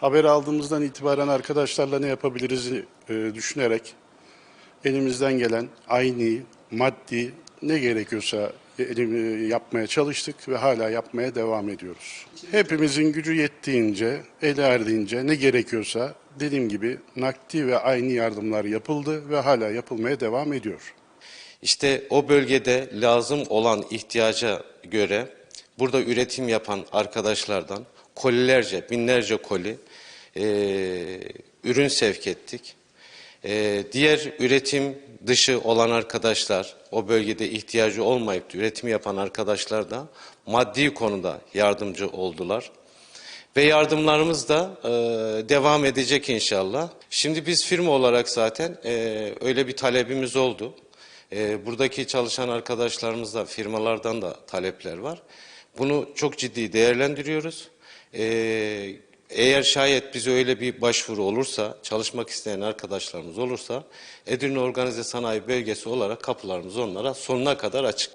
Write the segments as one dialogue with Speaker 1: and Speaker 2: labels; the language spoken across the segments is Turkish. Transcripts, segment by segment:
Speaker 1: Haber aldığımızdan itibaren arkadaşlarla ne yapabiliriz e, düşünerek elimizden gelen aynı, maddi ne gerekiyorsa elim- yapmaya çalıştık ve hala yapmaya devam ediyoruz. Hepimizin gücü yettiğince, eli erdiğince ne gerekiyorsa dediğim gibi nakdi ve aynı yardımlar yapıldı ve hala yapılmaya devam ediyor.
Speaker 2: İşte o bölgede lazım olan ihtiyaca göre burada üretim yapan arkadaşlardan kolilerce, binlerce koli e, ürün sevk ettik. E, diğer üretim dışı olan arkadaşlar, o bölgede ihtiyacı olmayıp da üretim yapan arkadaşlar da maddi konuda yardımcı oldular. Ve yardımlarımız da e, devam edecek inşallah. Şimdi biz firma olarak zaten e, öyle bir talebimiz oldu. E, buradaki çalışan arkadaşlarımızda firmalardan da talepler var. Bunu çok ciddi değerlendiriyoruz. E, eğer şayet bize öyle bir başvuru olursa, çalışmak isteyen arkadaşlarımız olursa, Edirne Organize Sanayi Bölgesi olarak kapılarımız onlara sonuna kadar açık.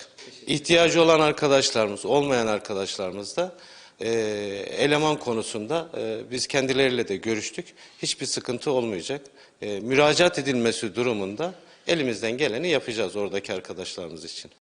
Speaker 2: İhtiyacı olan arkadaşlarımız, olmayan arkadaşlarımız da e, eleman konusunda e, biz kendileriyle de görüştük. Hiçbir sıkıntı olmayacak. E, müracaat edilmesi durumunda elimizden geleni yapacağız oradaki arkadaşlarımız için.